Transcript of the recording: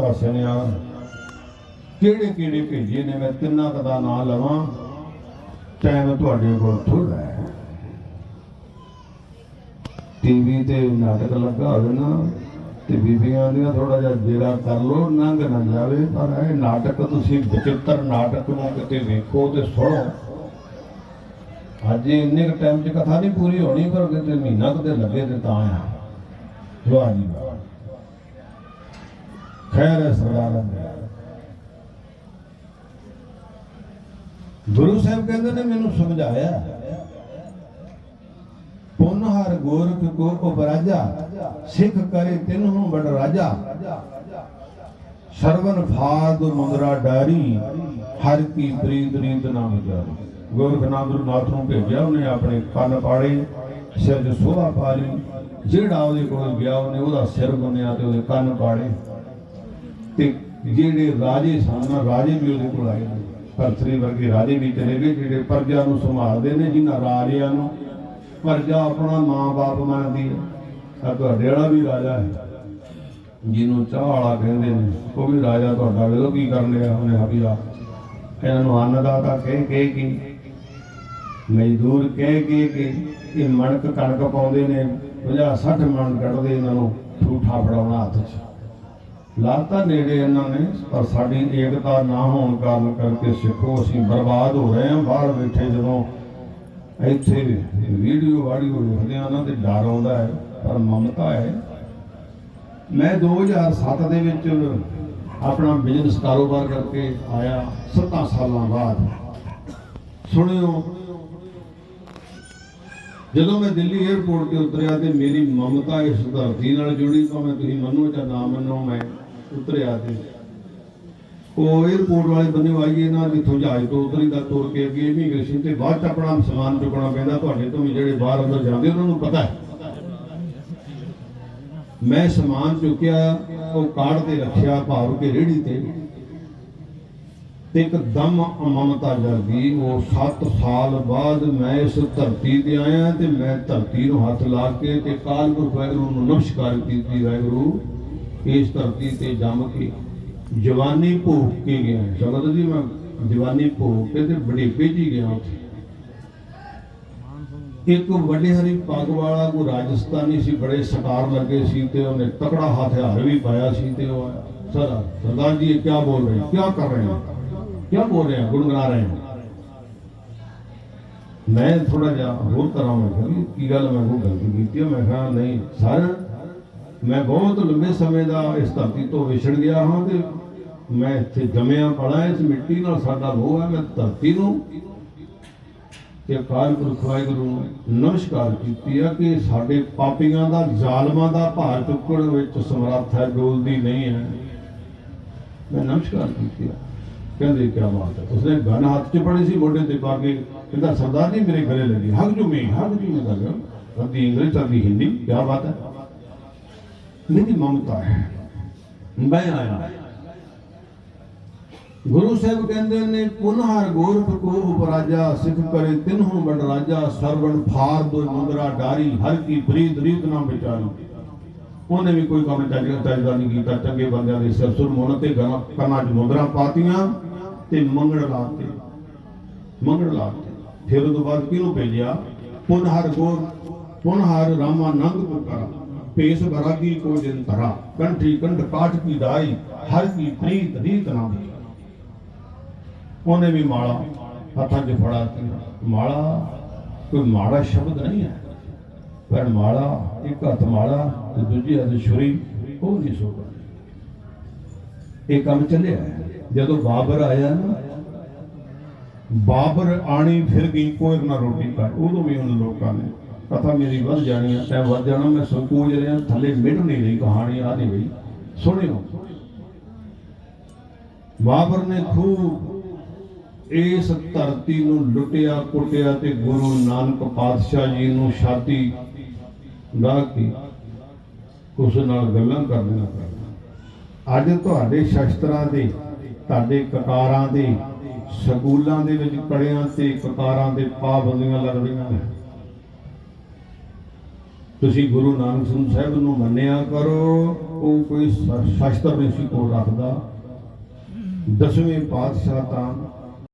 ਦਾ ਸੁਣਿਆ ਕਿਹੜੇ ਕਿਹੜੇ ਭੇਜੇ ਨੇ, ਮੈਂ ਤਿੰਨਾਂ ਕੁ ਦਾ ਨਾਂ ਲਵਾਂ। ਟਾਈਮ ਤੁਹਾਡੇ ਕੋਲ ਥੋੜਾ ਹੈ। ਟੀਵੀ ਤੇ ਨਾਟਕ ਲੱਗਾ ਹੋਵੇ ਨਾ, ਤੇ ਬੀਬੀਆਂ ਦੀਆਂ ਥੋੜਾ ਜਿਹਾ ਜੇਰਾ ਕਰ ਲੋ ਨੰਗ ਨਾ ਜਾਵੇ, ਪਰ ਇਹ ਨਾਟਕ ਤੁਸੀਂ ਵਿਚਿੱਤਰ ਨਾਟਕ ਨੂੰ ਕਿਤੇ ਵੇਖੋ ਤੇ ਸੁਣੋ। ਅੱਜ ਇੰਨੇ ਕੁ ਟਾਈਮ 'ਚ ਕਥਾ ਨਹੀਂ ਪੂਰੀ ਹੋਣੀ, ਪਰ ਕਿਤੇ ਮਹੀਨਾ ਕਿਤੇ ਲੱਗੇ ਤੇ ਤਾਂ ਆ ਵਾਹ ਜੀ। ਵਾਹ ਖੈਰ ਹੈ ਸਰਦਾਰਾਂ ਗੁਰੂ ਸਾਹਿਬ ਕਹਿੰਦੇ ਨੇ, ਮੈਨੂੰ ਸਮਝਾਇਆ ਪੁਨ ਹਰ ਗੋਰਖ ਕੋ ਉਪਰਾਜਾ, ਸਿੱਖ ਕਰੇ ਤਿਨਹੁ ਬੜ ਰਾਜਾ। ਸਰਵਨ ਫਾਦ ਮੁੰਦਰਾ ਡਾਰੀ, ਹਰ ਕੀ ਪ੍ਰੀਤ ਰੀਤ ਨਾਮ ਜਾਰੀ। ਗੋਰਖਨਾਥ ਗੁਰੂ ਨਾਥ ਨੂੰ ਭੇਜਿਆ, ਉਹਨੇ ਆਪਣੇ ਕੰਨ ਪਾੜੇ, ਸਿਰ 'ਚ ਸੋਹਾ ਪਾ ਲਈ। ਜਿਹੜਾ ਉਹਦੇ ਕੋਲ ਗਿਆ, ਉਹਨੇ ਉਹਦਾ ਸਿਰ ਬੰਨਿਆ ਤੇ ਉਹਦੇ ਕੰਨ ਪਾੜੇ। ਤੇ ਜਿਹੜੇ ਰਾਜੇ ਸਨ ਰਾਜੇ ਵੀ ਉਹਦੇ ਕੋਲ ਆਏ ਨੇ ਪਰਥਰੀ ਵਰਗੇ ਰਾਜੇ ਵੀ ਚਲੇ ਗਏ, ਜਿਹੜੇ ਪ੍ਰਜਾ ਨੂੰ ਸੰਭਾਲਦੇ ਨੇ, ਜਿਨ੍ਹਾਂ ਰਾਜਿਆਂ ਨੂੰ ਪਰਜਾ ਆਪਣਾ ਮਾਂ-ਬਾਪ ਮੰਨਦੀ ਹੈ। ਆ ਤੁਹਾਡੇ ਵਾਲਾ ਵੀ ਰਾਜਾ ਹੈ, ਜਿਹਨੂੰ ਚਾਹ ਵਾਲਾ ਕਹਿੰਦੇ ਨੇ। ਉਹ ਵੀ ਰਾਜਾ ਤੁਹਾਡਾ ਵੇਲੋ ਕੀ ਕਰਨ ਲਿਆ ਉਹਨੇ ਹਬੀਆ ਇਹਨਾਂ ਨੂੰ ਅੰਨਦਾਤਾ ਕਹਿ ਕਹਿ ਕੇ, ਮਜ਼ਦੂਰ ਕਹਿ ਕਹਿ ਕੇ, ਇਹ ਮਣਕ ਕਣਕ ਪਾਉਂਦੇ ਨੇ 50 60 ਮਣ ਕੱਢਦੇ ਇਹਨਾਂ ਨੂੰ ਠੂਠਾ ਫੜਾਉਣਾ ਹੱਥ 'ਚ। ਲਾਤਾ ਨੇੜੇ ਇਹਨਾਂ ਨੇ, ਪਰ ਸਾਡੀ ਏਕਤਾ ਨਾ ਹੋਣ ਕਾਰਨ ਕਰਕੇ ਸਿੱਖੋ, ਅਸੀਂ ਬਰਬਾਦ ਹੋ ਰਹੇ ਹਾਂ ਬਾਹਰ ਬੈਠੇ ਜਦੋਂ ਇੱਥੇ ਵੀਡੀਓ ਵਾਡੀਓ ਵੇਖਦੇ ਆ ਉਹਨਾਂ ਤੇ ਡਰ ਆਉਂਦਾ ਹੈ, ਪਰ ਮਮਤਾ ਹੈ। ਮੈਂ 2007 ਦੇ ਵਿੱਚ ਆਪਣਾ ਬਿਜ਼ਨਸ ਕਾਰੋਬਾਰ ਕਰਕੇ ਆਇਆ 7 ਸਾਲਾਂ ਬਾਅਦ। ਸੁਣਿਓ ਜਦੋਂ ਮੈਂ ਦਿੱਲੀ 에ਅਰਪੋਰਟ ਤੇ ਉਤਰਿਆ ਤੇ ਮੇਰੀ ਮਮਤਾ ਇਸ ਧਰਤੀ ਨਾਲ ਜੁੜੀ ਭਾਵੇਂ ਤੁਸੀਂ ਮੰਨੋ ਜਾਂ ਨਾ ਮੰਨੋ, ਮੈਂ ਉਤਰਿਆ ਤੇ। ਉਹ 에ਅਰਪੋਰਟ ਵਾਲੇ ਬੰਦੇ ਆਈਏ ਨਾ ਜਿੱਥੋਂ ਜਹਾਜ਼ ਤੋਂ ਉਤਰੀਦਾ, ਤੁਰ ਕੇ ਅੱਗੇ ਇਮੀਗ੍ਰੇਸ਼ਨ ਤੇ ਬਾਅਦ ਚ ਆਪਣਾ ਸਮਾਨ ਚੁੱਕਣਾ ਪੈਂਦਾ, ਤੁਹਾਡੇ ਤੋਂ ਵੀ ਜਿਹੜੇ ਬਾਹਰ ਅੰਦਰ ਜਾਂਦੇ, ਉਹਨਾਂ ਨੂੰ ਪਤਾ ਹੈ। ਮੈਂ ਸਮਾਨ ਚੁੱਕਿਆ, ਉਹ ਕਾਰਡ ਤੇ ਰੱਖਿਆ, ਭਾਵ ਕੇ ਰੇੜੀ ਤੇ। ਤੇ ਇੱਕਦਮ ਮਮਤਾ ਜਾਗੀ ਉਹ 7 ਸਾਲ ਬਾਅਦ ਮੈਂ ਇਸ ਧਰਤੀ ਤੇ ਆਇਆ ਤੇ ਮੈਂ ਧਰਤੀ ਨੂੰ ਹੱਥ ਲਾ ਕੇ ਤੇ ਕਾਲਪੁਰ ਵਾਹਿਗੁਰੂ ਨੂੰ ਨਮਸਕਾਰ ਕੀਤੀ, ਵਾਹਿਗੁਰੂ, ਇਸ ਧਰਤੀ ਤੇ ਜੰਮ ਕੇ ਜਵਾਨੀ ਭੋਗ ਕੇ ਗਿਆ। ਸ਼ਬਦ ਜੀ, ਮੈਂ ਜਵਾਨੀ ਭੋਗ ਕੇ ਤੇ ਬੜੇਪੇ ਜੀ ਗਿਆ ਉੱਥੇ। ਇੱਕ ਵੱਡੇ ਹਰੀ ਪੱਗ ਵਾਲਾ ਕੋ ਰਾਜਸਥਾਨੀ ਸੀ, ਬੜੇ ਸਟਾਰ ਲੱਗੇ ਸੀ ਤੇ ਉਹਨੇ ਤਕੜਾ ਹਥਿਆਰ ਵੀ ਪਾਇਆ ਸੀ ਤੇ ਉਹ ਸਰ, ਸਰਦਾਰ ਜੀ, ਇਹ ਕੀ ਬੋਲ ਰਹੇ ਹੋ? ਕੀ ਕਰ ਰਹੇ ਹੋ? ਕੀ ਬੋਲ ਰਹੇ? ਹੋ ਗੁਣਗੁਣਾ ਰਹੇ ਹੋ। ਮੈਂ ਥੋੜਾ ਜਿਹਾ ਹੋਰ ਤਰ੍ਹਾਂ ਮੈਂ ਕਿਹਾ ਕੀ ਗੱਲ ਮੈਂ ਕੋਈ ਗਲਤੀ ਕੀਤੀ ਮੈਂ ਕਿਹਾ, ਨਹੀਂ ਸਰ, ਮੈਂ ਬਹੁਤ ਲੰਬੇ ਸਮੇਂ ਦਾ ਇਸ ਧਰਤੀ ਤੋਂ ਵਿਛੜ ਗਿਆ ਹਾਂ ਤੇ ਮੈਂ ਇੱਥੇ ਜੰਮਿਆ ਪੜਾ ਇਸ ਮਿੱਟੀ ਨਾਲ ਸਾਡਾ ਰੋਹ ਹੈ। ਮੈਂ ਧਰਤੀ ਨੂੰ ਤੇ ਅਕਾਲ ਵਾਹਿਗੁਰੂ ਨੂੰ ਨਮਸਕਾਰ ਕੀਤੀ ਆ ਕਿ ਸਾਡੇ ਪਾਪੀਆਂ ਦਾ, ਜ਼ਾਲਮਾਂ ਦਾ ਭਾਰ ਚੁੱਕਣ ਵਿੱਚ ਸਮਰੱਥ ਹੈ, ਡੋਲਦੀ ਨਹੀਂ ਹੈ। ਮੈਂ ਨਮਸਕਾਰ ਕੀਤੀ ਆ। ਕਹਿੰਦੇ ਕੀ ਬਾਤ ਹੈ ਉਸਨੇ ਗਨ ਹੱਥ 'ਚ ਫੜੀ ਸੀ ਮੋਢੇ ਤੇ ਪਾ ਕੇ ਕਹਿੰਦਾ ਸਰਦਾਰ ਜੀ ਮੇਰੇ ਗਲੇ ਲੱਗੀ ਹੱਕ ਜੁਮੀ ਹੱਕ ਜੁਮੀ ਦਾ ਗੱਲ ਅੱਧੀ ਇੰਗਲਿਸ਼ ਅੱਧੀ ਹਿੰਦੀ ਕੀ ਬਾਤ ਹੈ ਮੇਰੀ ਮਮਤਾ ਹੈ ਮੈਂ ਆਇਆ ਗੁਰੂ ਸਾਹਿਬ ਕਹਿੰਦੇ ਨੇ ਪੁਨਹਰ ਗੋਰਖ ਕੋ ਉਪਰਾਜਾ ਸਿੱਖ ਕਰੇ ਤਿਨਹੁ ਬੜ ਰਾਜਾ ਸਰਵਣ ਫਾਰ ਦੋ ਮੁੰਦਰਾ ਡਾਰੀ ਹਰ ਕੀ ਪ੍ਰੀਤ ਰੀਤ ਨਾ ਵਿਚਾਰੀ ਉਹਨੇ ਵੀ ਕੋਈ ਕੰਮ ਚੱਜ ਚੱਜਦਾ ਨਹੀਂ ਕੀਤਾ ਚੰਗੇ ਬੰਦਿਆਂ ਦੇ ਸਿਰ ਸੁਰ ਮੁੰਨ ਤੇ ਗਾਂ- ਕੰਨਾਂ 'ਚ ਮੁੰਦਰਾ ਪਾਤੀਆਂ ਤੇ ਮੰਗੜ ਲਾਤੇ। ਮੰਗਣ ਲਾਤੇ। ਫਿਰ ਉਹ ਤੋਂ ਬਾਅਦ ਕਿਹਨੂੰ ਭੇਜਿਆ? ਪੁਨਹਰ ਗੋਰ ਪੁਨਹਰ ਰਾਮਾਨੰਦ ਕੋ ਕਰਾ। ਪੇਸ ਬਰਾਗੀ ਕੋ ਜਿਨ ਧਰਾ। ਕੰਠੀ ਕੰਠ ਕਾਟ ਕੀ ਦਾਈ, ਹਰ ਕੀ ਪ੍ਰੀਤ ਰੀਤ ਨਾ ਉਹਨੇ ਵੀ ਮਾਲਾ ਹੱਥਾਂ 'ਚ ਫੜਾ ਮਾਲਾ, ਕੋਈ ਮਾੜਾ ਸ਼ਬਦ ਨਹੀਂ ਹੈ। ਪਰ ਮਾਲਾ, ਇੱਕ ਹੱਥ ਮਾਲਾ ਤੇ ਦੂਜੀ ਹੱਥ ਛੁਰੀ ਉਹ ਨਹੀਂ ਸੋ ਇਹ ਕੰਮ ਚੱਲਿਆ ਹੈ। ਜਦੋਂ ਬਾਬਰ ਆਇਆ ਨਾ, ਬਾਬਰ ਆਣੀ ਫਿਰ ਗਈ, ਕੋਈ ਨਾ ਰੋਟੀ ਕਰ ਉਦੋਂ ਵੀ ਉਹਨਾਂ ਲੋਕਾਂ ਨੇ ਕਥਾ ਮੇਰੀ ਵੱਧ ਜਾਣੀ ਹੈ ਟਾਈਮ ਵੱਧ ਜਾਣਾ, ਮੈਂ ਸੰਕੋਚ ਰਿਹਾ, ਥੱਲੇ ਮਿਟ ਨਹੀਂ ਰਹੀ, ਕਹਾਣੀ ਆ ਨਹੀਂ ਗਈ ਸੁਣਿਓ। ਬਾਬਰ ਨੇ ਖੂਬ ਇਸ ਧਰਤੀ ਨੂੰ ਲੁੱਟਿਆ, ਕੁੱਟਿਆ ਤੇ ਗੁਰੂ ਨਾਨਕ ਪਾਤਸ਼ਾਹ ਜੀ ਨੂੰ ਛਾਤੀ ਲਾ ਕੇ ਉਸ ਨਾਲ ਗੱਲਾਂ ਕਰਨੀਆਂ ਕਰਨਾ ਅੱਜ ਤੁਹਾਡੇ ਸ਼ਸਤਰਾਂ ਦੇ ਤੁਹਾਡੇ ਕਕਾਰਾਂ ਦੇ ਸਕੂਲਾਂ ਦੇ ਵਿੱਚ ਕੜਿਆਂ ਤੇ ਕਕਾਰਾਂ ਦੇ ਪਾਬੰਦੀਆਂ ਲੱਗ ਰਹੀਆਂ ਨੇ। ਤੁਸੀਂ ਗੁਰੂ ਨਾਨਕ ਸਿੰਘ ਸਾਹਿਬ ਨੂੰ ਮੰਨਿਆ ਕਰੋ, ਉਹ ਕੋਈ ਸ਼- ਸ਼ਸਤਰ ਨਹੀਂ ਸੀ ਕੋਲ ਰੱਖਦਾ। ਦਸਵੇਂ ਪਾਤਸ਼ਾਹ ਤਾਂ